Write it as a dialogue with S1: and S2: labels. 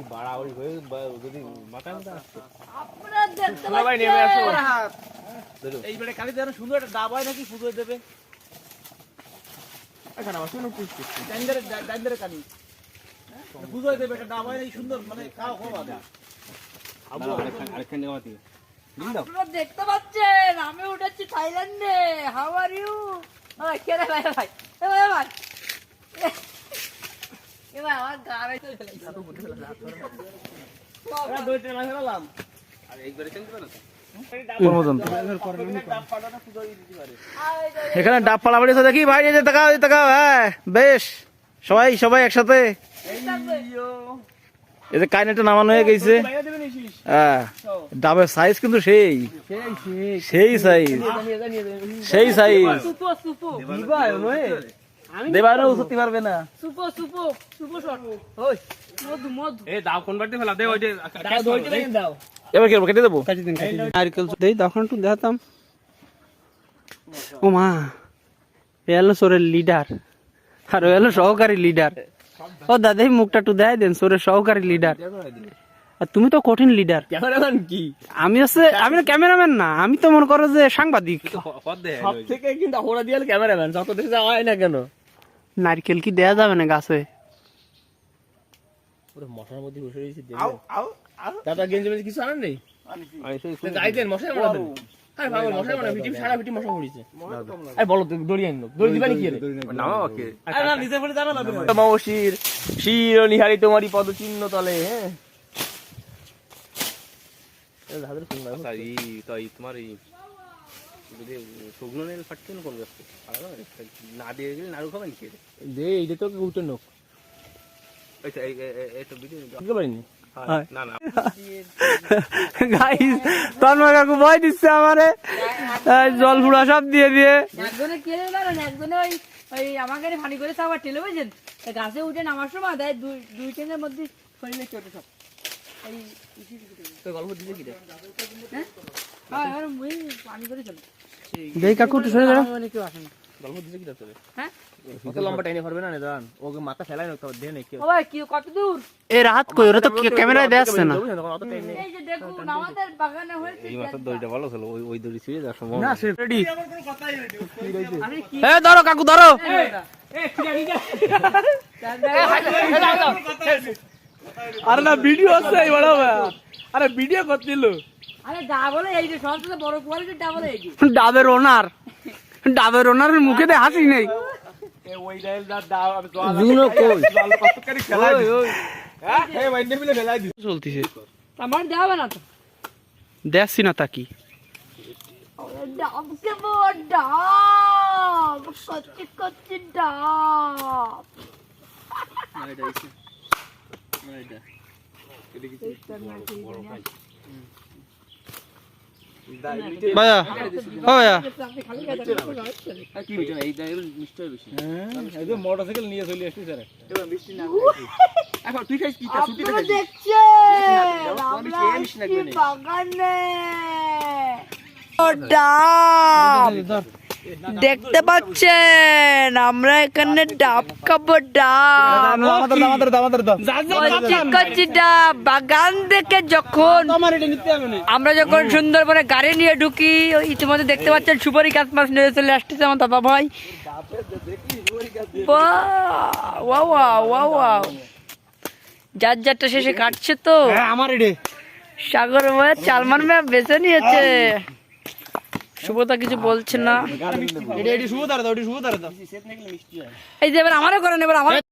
S1: কি বাড়াবাড়ি হয়ে যদি মাথা আসছে ভাই নেমে আসো।
S2: পাচ্ছেন।
S3: এইবারে কালি যেন সুন্দর একটা ডাব হয় নাকি? পুজো দেবে। এখানে আমার শুনুন পুষ্টি ডাইন্দারে ডাইন্দারে কালি। পুজো দেবে একটা ডাব হয় নাকি? সুন্দর মানে খাওয়া খাওয়া দেয়
S1: দাঁড়াও, আরেকখান- আরেকখান নেওয়া দিয়ে।
S2: আপনারা দেখতে পাচ্ছেন আমি উঠেছি থাইল্যান্ডে। হাউ আর ইউ কে রে ভাই ভাই? ভাই।
S4: এখানে ডাব পালাবাড়ি আছে দেখি ভাই এই যে তাকাও এই তাকাও হ্যাঁ বেশ। সবাই সবাই একসাথে। এই যে কাইনেটা নামানো হয়ে গেছে। হ্যাঁ ডাবের সাইজ কিন্তু সেই। সেই সাইজ সেই সাইজ
S2: সুপো সুপো
S4: দেবায় উঠতে পারবে না।
S2: Super super super shot.
S3: ওই।
S2: মধু মধু।
S1: এ দাও কোন বাড়িতে ফেলা? দে ওই যে
S3: ডাব দুইটা দাও।
S4: এবার কি কেটে দেবো?
S5: নারকেল দেই তখন একটু দেখাতাম। ও মা এ হলো সোরের লিডার। আর ও হলো সহকারী লিডার। ও দাদা মুখটা একটু দেয় দেন সোরের সহকারী লিডার। আর তুমি তো কঠিন লিডার।
S3: ক্যামেরাম্যান কি?
S5: আমি হচ্ছে আমি ক্যামেরাম্যান না আমি তো মনে করো যে সাংবাদিক।
S3: সব থেকে কিন্তু দিয়ে ক্যামেরাম্যান যত দেখে যাওয়া হয় না কেন?
S5: নারকেল কি দেয়া যাবে না গাছে?
S3: পুরো মশার মধ্যে বসে রয়েছে দাদা গেঞ্জি মেঞ্জি কিছু আনেন নেই? গাইতেন মশাই মারা আরে বাবা মশাই মারা ভিটি সারা ভিটি মশা পড়িছে আরে বলো তো দড়ি আনলো। দড়ি দিবানি কি রে
S1: ওকে।
S3: আরে না নিজে বলে জানো না। তুমি শির নিহারি তোমারই পদ চিহ্ন তলে হ্যাঁ?
S1: আচ্ছা তোমার এই যদি শুকনো নেল ফাটছে কোন আলাদা না দিয়ে গেলে নাড়ু খাবেন কি
S3: দে এইটা তো উঠে নোক।
S1: আচ্ছা এই এই- এই- এই তো ভিডিও
S3: বুঝতে পারিনি?
S1: না না।
S5: গাইস তন্ময় কাকু ভয় দিচ্ছে আমারে। জল ফুড়া সব দিয়ে দিয়ে।
S2: আমাকে ফানি করে সব টেলিভিশন গাছে উঠে নামার সময় দেয় দুই দুই ট্রেনের মধ্যে শরীরে চোটে সব।
S3: গল্প দিতে কি
S2: হ্যাঁ? পানি করে চলো
S5: দেই কাকু একটু সরে দাঁড়াও।
S2: মানে কেউ আসে না
S3: গল্প কি তোরে
S2: হ্যাঁ?
S3: ওকে লম্বা টাইনে পারবে না নে ওকে মাথা ফেলাই না তো দেন কি
S2: ও কি কত দূর
S5: এ রাত কই ওরা তো ক্যামেরায় দেখছে না
S3: অত টাইম নেই
S2: এই যে দেখুন আমাদের বাগানে হয়েছে
S1: এই মাথার দড়িটা ভালো ছিল ওই ওই দড়ি ছিঁড়ে যাওয়ার সময়
S5: না সে রেডি এ ধরো কাকু ধরো। আরে না ভিডিও আছে এই বড় আরে ভিডিও করছিল।
S2: আরে ডাবলে এই যে সবচেয়ে বড় কোয়ালিটির ডাবলে এই যে।
S5: ডাবের ওনার। ডাবের ওনারের মুখে দিয়ে হাসি নেই।
S3: ওই ডাইল দা দাও আমি জল
S5: জুনো কই?
S3: জল কত করে খেলাই দিই হ্যাঁ? এই ওয়াইন্ডে মিলে ফেলাই দিই
S5: চলতিছে।
S2: আমার দেওয়া না তো?
S5: দেখছি না তাকি
S2: ডাব কে বড় ডাব কচ্চি কচ্চি ডাব। আপনি খালি গায়ে
S3: কি মিটে এই ডাইল মিষ্টি বেশি। এই যে মোটরসাইকেল নিয়ে চলে আসছি স্যার এবার মিষ্টি না এখন তুই খাইস কি? ছুটি
S2: আপনারা দেখতে পাচ্ছেন? আমরা এখানে ডাব খাব ডাব। বাগান থেকে যখন
S5: আমার
S2: যখন সুন্দরবনে গাড়ি নিয়ে ঢুকি ইতিমধ্যে দেখতে পাচ্ছেন সুপারি গাছ মাছ নিয়ে চলে আসতেছে আমার দাদা ভাই। যার যারটা শেষে কাটছে তো।
S5: হ্যাঁ আমার
S2: সাগর ভাই চালমান ম্যাম বেছে নিয়েছে। শুভতা কিছু বলছে না। এই যে এবার আমারও করেন এবার আমার